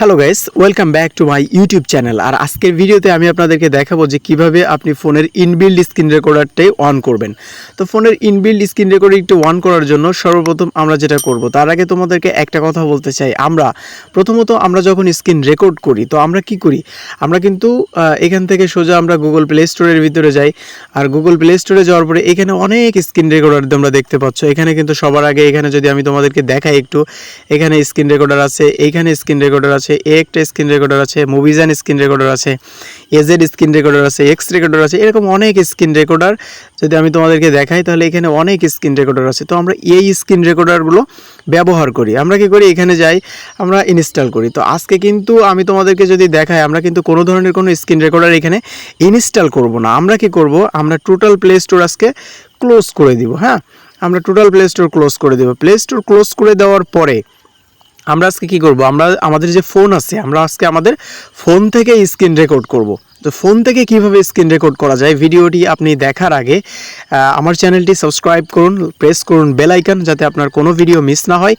Hello guys welcome back to my YouTube channel আর আজকের ভিডিওতে আমি আপনাদেরকে দেখাবো যে কীভাবে আপনি ফোনের ইনবিল্ড স্ক্রিন রেকর্ডারটাই অন করবেন। তো ফোনের ইনবিল্ড স্ক্রিন রেকর্ডিংটি অন করার জন্য সর্বপ্রথম আমরা যেটা করব, তার আগে তোমাদেরকে একটা কথা বলতে চাই। আমরা প্রথমত আমরা যখন স্ক্রিন রেকর্ড করি, তো আমরা কি করি? আমরা কিন্তু এখান থেকে সোজা আমরা গুগল প্লে স্টোরের ভিতরে যাই। আর গুগল প্লে স্টোরে যাওয়ার পরে এখানে অনেক স্ক্রিন রেকর্ডার তোমরা দেখতে পাচ্ছ। এখানে কিন্তু সবার আগে এখানে যদি আমি তোমাদেরকে দেখাই একটু, এখানে স্ক্রিন রেকর্ডার আছে এইখানে স্ক্রিন রেকর্ডার আছে এ একটা স্ক্রিন রেকর্ডার আছে মুভিজান স্ক্রিন রেকর্ডার আছে এজেড স্ক্রিন রেকর্ডার আছে এক্স রেকর্ডার আছে, এরকম অনেক স্ক্রিন রেকর্ডার যদি আমি তোমাদেরকে দেখাই, তাহলে এখানে অনেক স্ক্রিন রেকর্ডার আছে। তো আমরা এই স্ক্রিন রেকর্ডারগুলো ব্যবহার করি। আমরা কি করি? এখানে যাই, আমরা ইনস্টল করি। তো আজকে কিন্তু আমি তোমাদেরকে যদি দেখাই, আমরা কিন্তু কোনো ধরনের কোনো স্ক্রিন রেকর্ডার এখানে ইনস্টল করব না। আমরা কি করব? আমরা টোটাল প্লে স্টোর আজকে ক্লোজ করে দিব হ্যাঁ? আমরা টোটাল প্লে স্টোর ক্লোজ করে দেবো। প্লে স্টোর ক্লোজ করে দেওয়ার পরে আমরা আজকে কি করব? আমরা, আমাদের যে ফোন আছে, আমরা আজকে আমাদের ফোন থেকে স্ক্রিন রেকর্ড করব। তো ফোন থেকে কীভাবে স্ক্রিন রেকর্ড করা যায় ভিডিওটি আপনি দেখার আগে আমার চ্যানেলটি সাবস্ক্রাইব করুন, প্রেস করুন বেল আইকন যাতে আপনার কোনো ভিডিও মিস না হয়।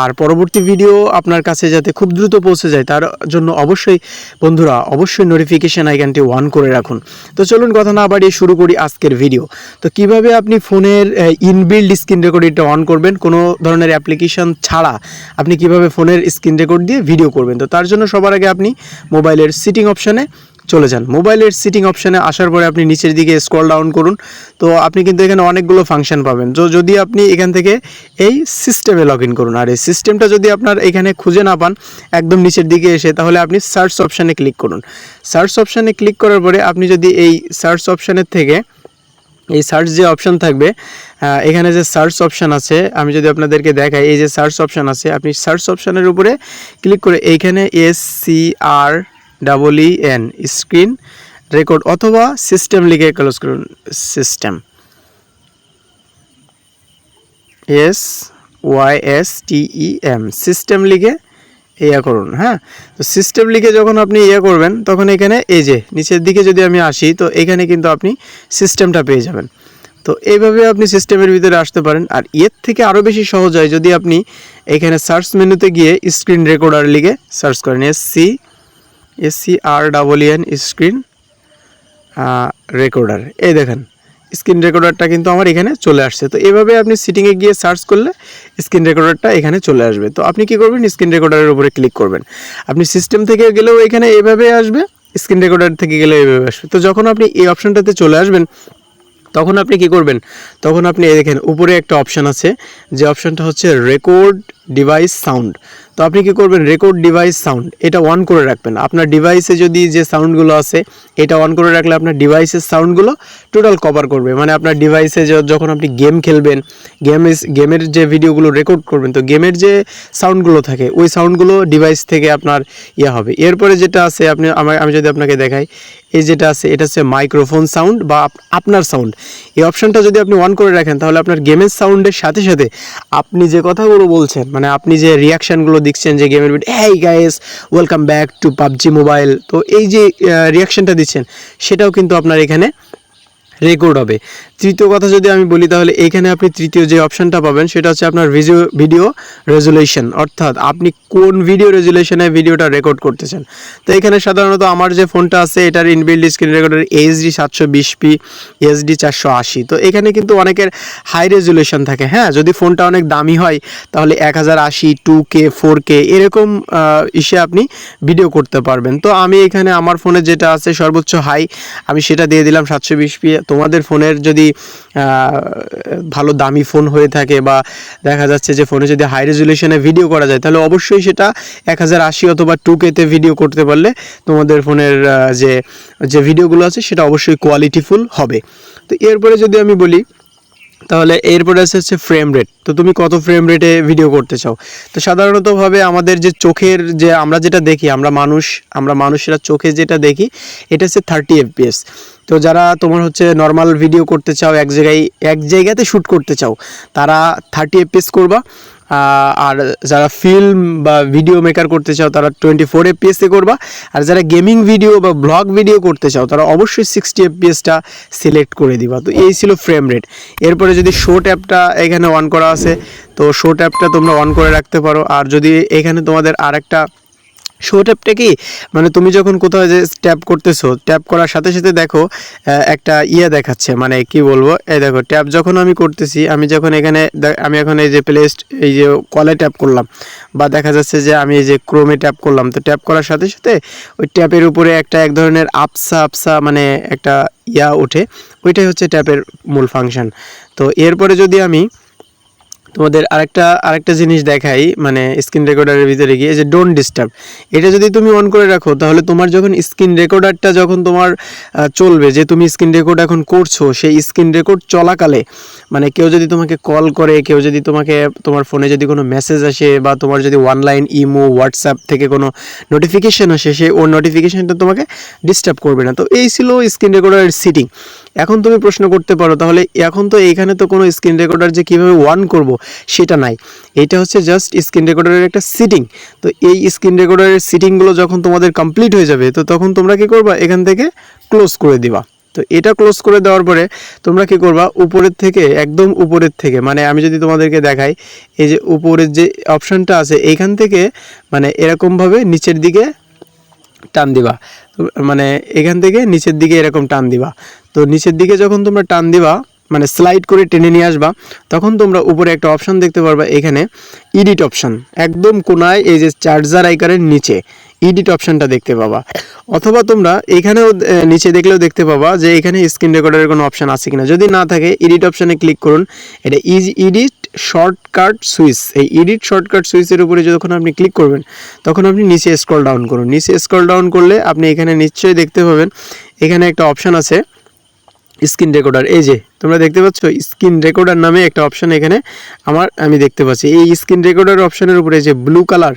আর পরবর্তী ভিডিও আপনার কাছে যাতে খুব দ্রুত পৌঁছে যায়, তার জন্য অবশ্যই বন্ধুরা, অবশ্যই নোটিফিকেশান আইকনটি অন করে রাখুন। তো চলুন কথা না বাড়িয়ে শুরু করি আজকের ভিডিও তো কীভাবে আপনি ফোনের ইনবিল্ড স্ক্রিন রেকর্ডিংটা অন করবেন, কোনো ধরনের অ্যাপ্লিকেশন ছাড়া আপনি কীভাবে ফোনের স্ক্রিন রেকর্ড দিয়ে ভিডিও করবেন? তো তার জন্য সবার আগে আপনি মোবাইলের সিটিং অপশানে চলে যান। মোবাইলের সিটিং অপশানে আসার পরে আপনি নিচের দিকে স্ক্রল ডাউন করুন। তো আপনি কিন্তু এখানে অনেকগুলো ফাংশন পাবেন। তো যদি আপনি এখান থেকে এই সিস্টেমে লগ ইন করুন, আর এই সিস্টেমটা যদি আপনার এখানে খুঁজে না পান, একদম নিচের দিকে এসে, তাহলে আপনি সার্চ অপশানে ক্লিক করুন। সার্চ অপশানে ক্লিক করার পরে আপনি যদি এই সার্চ অপশানের থেকে এই সার্চ যে অপশান থাকবে এখানে যে সার্চ অপশান আছে, আমি যদি আপনাদেরকে দেখাই, এই যে সার্চ অপশান আছে, আপনি সার্চ অপশানের উপরে ক্লিক করে, এইখানে S C R double E N screen record অথবা সিস্টেম লিখে ক্লোজ করুন system S Y S T E M system লিখে ইয়া করুন হ্যাঁ? তো সিস্টেম লিখে যখন আপনি ইয়ে করবেন, তখন এখানে এই যে, নিচের দিকে যদি আমি আসি, তো এখানে কিন্তু আপনি সিস্টেমটা পেয়ে যাবেন। তো এইভাবে আপনি সিস্টেমের ভিতরে আসতে পারেন। আর এর থেকে আরও বেশি সহজ হয় যদি আপনি এখানে সার্চ মেনুতে গিয়ে স্ক্রিন রেকর্ডার লিখে সার্চ করেন S C S R double N screen recorder এই দেখেন স্ক্রিন রেকর্ডারটা কিন্তু আমার এখানে চলে আসছে। তো এভাবে আপনি সিটিংয়ে গিয়ে সার্চ করলে স্ক্রিন রেকর্ডারটা এখানে চলে আসবে। তো আপনি কি করবেন? স্ক্রিন রেকর্ডারের উপরে ক্লিক করবেন। আপনি সিস্টেম থেকে গেলেও এখানে এভাবে আসবে স্ক্রিন রেকর্ডার থেকে গেলেও এভাবে আসবে। তো যখন আপনি এই অপশনটাতে চলে আসবেন, তখন আপনি কি করবেন? তখন আপনি দেখেন, উপরে একটা অপশন আছে, যে অপশনটা হচ্ছে রেকর্ড ডিভাইস সাউন্ড তো আপনি কি করবেন? রেকর্ড ডিভাইস সাউন্ড এটা অন করে রাখবেন। আপনার ডিভাইসে যদি যে সাউন্ডগুলো আছে, এটা অন করে রাখলে আপনার ডিভাইসের সাউন্ডগুলো টোটাল কভার করবে। মানে আপনার ডিভাইসে যখন আপনি গেম খেলবেন গেমের গেমের যে ভিডিওগুলো রেকর্ড করবেন, তো গেমের যে সাউন্ডগুলো থাকে, ওই সাউন্ডগুলো ডিভাইস থেকে আপনার ইয়ে হবে। এরপরে যেটা আছে, আপনি, আমি যদি আপনাকে দেখাই, এই যেটা আছে, এটা হচ্ছে মাইক্রোফোন সাউন্ড বা আপ- আপনার সাউন্ড এই অপশানটা যদি আপনি অন করে রাখেন, তাহলে আপনার গেমের সাউন্ডের সাথে সাথে আপনি যে কথাগুলো বলছেন মানে আপনি যে রিয়াকশানগুলো দিচ্ছেন যে গেমের video hey guys welcome back to PUBG mobile তো এই যে রিয়াকশানটা দিচ্ছেন, সেটাও কিন্তু আপনার এখানে রেকর্ড হবে। তৃতীয় কথা যদি আমি বলি, তাহলে এখানে আপনি তৃতীয় যে অপশনটা পাবেন, সেটা হচ্ছে আপনার ভিডিও ভিডিও রেজুলেশন অর্থাৎ আপনি কোন ভিডিও রেজুলেশনে ভিডিওটা রেকর্ড করতেছেন। তো এখানে সাধারণত আমার যে ফোনটা আছে, এটার ইনবিল্ড স্ক্রিন রেকর্ডার এইচডি সাতশো বিশ পি এসডি চারশো আশি। তো এখানে কিন্তু অনেকের হাই রেজুলেশন থাকে। হ্যাঁ যদি ফোনটা অনেক দামি হয়, তাহলে এক হাজার আশি টু কে ফোর কে এরকম ইসে আপনি ভিডিও করতে পারবেন। তো আমি এখানে আমার ফোনে যেটা আছে, সর্বোচ্চ হাই আমি সেটা দিয়ে দিলাম সাতশো বিশ পি তোমাদের ফোনের যদি ভালো দামি ফোন হয়ে থাকে বা দেখা যাচ্ছে যে ফোনে যদি হাই রেজুলেশনে ভিডিও করা যায়, তাহলে অবশ্যই সেটা এক হাজার আশি অথবা টু কেতে ভিডিও করতে পারলে তোমাদের ফোনের যে যে ভিডিওগুলো আছে সেটা অবশ্যই কোয়ালিটিফুল হবে। তো এরপরে যদি আমি বলি, তাহলে এরপরে আছে হচ্ছে ফ্রেম রেট তো তুমি কত ফ্রেম রেটে ভিডিও করতে চাও? তো সাধারণতভাবে আমাদের যে চোখের যে, আমরা যেটা দেখি, আমরা মানুষ, আমরা মানুষেরা চোখে যেটা দেখি, এটা হচ্ছে থার্টি এফপিএস তো যারা তোমার হচ্ছে নর্মাল ভিডিও করতে চাও, এক জায়গায়, এক জায়গাতে শ্যুট করতে চাও, তারা থার্টি এফপিএস করবা। আর যারা ফিল্ম বা ভিডিও মেকার করতে চাও, তারা টোয়েন্টি ফোর এফপিএসে করবা। আর যারা গেমিং ভিডিও বা ব্লগ ভিডিও করতে চাও, তারা অবশ্যই সিক্সটি এফপিএসটা সিলেক্ট করে দিবা। তো এই ছিল ফ্রেম রেট এরপরে যদি শো ট্যাপটা এখানে অন করা আছে, তো শো ট্যাপটা তোমরা অন করে রাখতে পারো। আর যদি এখানে তোমাদের আরেকটা শো ট্যাপটা কি? মানে তুমি যখন কোথাও যে ট্যাপ করতেছো ট্যাপ করার সাথে সাথে দেখো একটা ইয়ে দেখাচ্ছে মানে কি বলব? এই দেখো ট্যাপ যখন আমি করতেছি, আমি যখন এখানে আমি এখন এই যে প্লেস্ট এই যে কলে ট্যাপ করলাম, বা দেখা যাচ্ছে যে আমি এই যে ক্রোমে ট্যাপ করলাম, তো ট্যাপ করার সাথে সাথে ওই ট্যাপের উপরে একটা এক ধরনের আপসা আপসা মানে একটা ইয়া ওঠে, ওইটাই হচ্ছে ট্যাপের মূল ফাংশন তো এরপরে যদি আমি তোমাদের আরেকটা আরেকটা জিনিস দেখাই মানে স্ক্রিন রেকর্ডারের ভিতরে গিয়ে যে ডোন্ট ডিস্টার্ব এটা যদি তুমি অন করে রাখো, তাহলে তোমার যখন স্ক্রিন রেকর্ডারটা যখন তোমার চলবে, যে তুমি স্ক্রিন রেকর্ড এখন করছ, সেই স্ক্রিন রেকর্ড চলাকালে মানে কেউ যদি তোমাকে কল করে, কেউ যদি তোমাকে, তোমার ফোনে যদি কোনো মেসেজ আসে, বা তোমার যদি অনলাইন ইমো হোয়াটসঅ্যাপ থেকে কোনো নোটিফিকেশন আসে সেই ওর নোটিফিকেশনটা তোমাকে ডিস্টার্ব করবে না। তো এই ছিল স্ক্রিন রেকর্ডারের সিটিং এখন তুমি প্রশ্ন করতে পারো, তাহলে এখন তো এইখানে তো কোনো স্ক্রিন রেকর্ডার যে কীভাবে ওয়ান করব সেটা নাই। এটা হচ্ছে জাস্ট স্ক্রিন রেকর্ডারের একটা সিটিং তো এই স্ক্রিন রেকর্ডারের সিটিংগুলো যখন তোমাদের কমপ্লিট হয়ে যাবে, তো তখন তোমরা কি করবা? এখান থেকে ক্লোজ করে দিবা। তো এটা ক্লোজ করে দেওয়ার পরে তোমরা কি করবা? উপরের থেকে, একদম উপরের থেকে মানে আমি যদি তোমাদেরকে দেখাই, এই যে উপরের যে অপশানটা আছে, এইখান থেকে মানে এরকমভাবে নিচের দিকে টান দিবা। মানে এখান থেকে নিচের দিকে এরকম টান দিবা। তো নিচের দিকে যখন তোমরা টান দিবা মানে স্লাইড করে টেনে নিয়ে আসবা, তখন তোমরা উপরে একটা অপশন দেখতে পারবা, এখানে ইডিট অপশন একদম কোনায় এই যে চার্জার আইকারের নিচে ইডিট অপশনটা দেখতে পাবা। অথবা তোমরা এখানেও নিচে দেখলেও দেখতে পাবা যে এখানে স্ক্রিন রেকর্ডারের কোনো অপশন আছে কিনা। যদি না থাকে এডিট অপশানে ক্লিক করুন। এটা ইজ ইডিট শর্টকাট সুইচ এই এডিট শর্টকাট সুইচের উপরে যখন আপনি ক্লিক করবেন, তখন আপনি নিচে স্ক্রল ডাউন করুন। নিচে স্ক্রল ডাউন করলে আপনি এখানে নিশ্চয়ই দেখতে পাবেন, এখানে একটা অপশন আছে। Screen recorder. এই যে, তোমরা দেখতে পাচ্ছ স্ক্রিন রেকর্ডার নামে একটা অপশন এখানে আমার, আমি দেখতে পাচ্ছি। এই স্ক্রিন রেকর্ডার অপশনের উপরে যে ব্লু কালার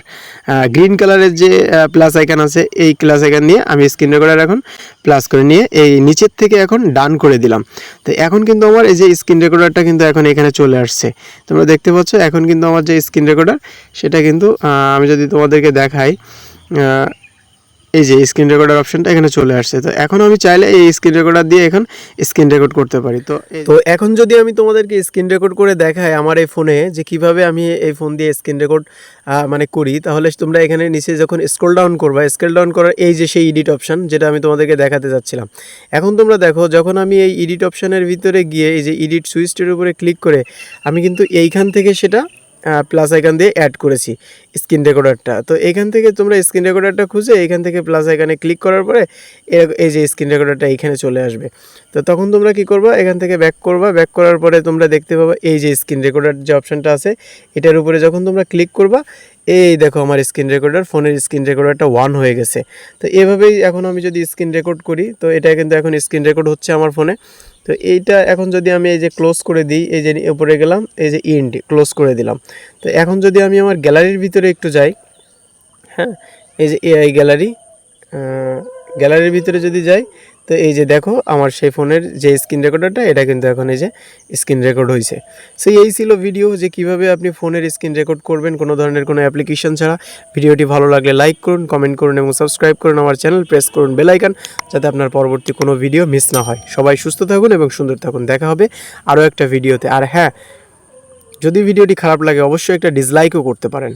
গ্রিন কালারের যে প্লাস আইকান আছে, এই প্লাস আইকান নিয়ে আমি স্ক্রিন রেকর্ডার এখন প্লাস করে নিয়ে এই নিচের থেকে এখন ডান করে দিলাম। তো এখন কিন্তু আমার এই যে স্ক্রিন রেকর্ডারটা কিন্তু এখন এখানে চলে আসছে। তোমরা দেখতে পাচ্ছ, এখন কিন্তু আমার যে স্ক্রিন রেকর্ডার, সেটা কিন্তু আমি যদি তোমাদেরকে দেখাই এই যে স্ক্রিন রেকর্ডার অপশনটা এখানে চলে আসছে। তো এখন আমি চাইলে এই স্ক্রিন রেকর্ডার দিয়ে এখন স্ক্রিন রেকর্ড করতে পারি। তো তো এখন যদি আমি তোমাদেরকে স্ক্রিন রেকর্ড করে দেখাই আমার এই ফোনে যে কীভাবে আমি এই ফোন দিয়ে স্ক্রিন রেকর্ড মানে করি, তাহলে তোমরা এখানে নিচে যখন স্ক্রল ডাউন করবা স্ক্রল ডাউন করার এই যে সেই এডিট অপশন যেটা আমি তোমাদেরকে দেখাতে যাচ্ছিলাম এখন তোমরা দেখো, যখন আমি এই এডিট অপশনের ভিতরে গিয়ে এই যে এডিট সুইচটির উপরে ক্লিক করে, আমি কিন্তু এইখান থেকে সেটা প্লাস আইকন দিয়ে অ্যাড করেছি স্ক্রিন রেকর্ডারটা তো এখান থেকে তোমরা স্ক্রিন রেকর্ডারটা খুঁজে এখান থেকে প্লাস আইকনে ক্লিক করার পরে এই যে স্ক্রিন রেকর্ডারটা এইখানে চলে আসবে। তো তখন তোমরা কি করবা? এখান থেকে ব্যাক করবা। ব্যাক করার পরে তোমরা দেখতে পাবা এই যে স্ক্রিন রেকর্ডার যে অপশনটা আছে, এটার উপরে যখন তোমরা ক্লিক করবা, এই দেখো আমার স্ক্রিন রেকর্ডার ফোনের স্ক্রিন রেকর্ডারটা ওয়ান হয়ে গেছে। তো এভাবেই এখন আমি যদি স্ক্রিন রেকর্ড করি, তো এটা কিন্তু এখন স্ক্রিন রেকর্ড হচ্ছে আমার ফোনে। তো এইটা এখন যদি আমি এই যে ক্লোজ করে দিই, এই যে উপরে গেলাম, এই যে ইন্ড ক্লোজ করে দিলাম। তো এখন যদি আমি আমার গ্যালারির ভিতরে একটু যাই হ্যাঁ এই যে এআই গ্যালারি গ্যালারির ভিতরে যদি যাই তো এই যে দেখো, আমার সেই ফোনের যে স্ক্রিন রেকর্ডারটা এটা কিন্তু এখন এই যে স্ক্রিন রেকর্ড হয়েছে। সো এই ছিল ভিডিও যে কীভাবে আপনি ফোনের স্ক্রিন রেকর্ড করবেন, কোনো ধরনের কোনো অ্যাপ্লিকেশন ছাড়া। ভিডিওটি ভালো লাগলে লাইক করুন কমেন্ট করুন এবং সাবস্ক্রাইব করুন আমার চ্যানেল প্রেস করুন বেলাইকান যাতে আপনার পরবর্তী কোনো ভিডিও মিস না হয়। সবাই সুস্থ থাকুন এবং সুন্দর থাকুন। দেখা হবে আরও একটা ভিডিওতে আর হ্যাঁ যদি ভিডিওটি খারাপ লাগে, অবশ্যই একটা ডিসলাইকও করতে পারেন।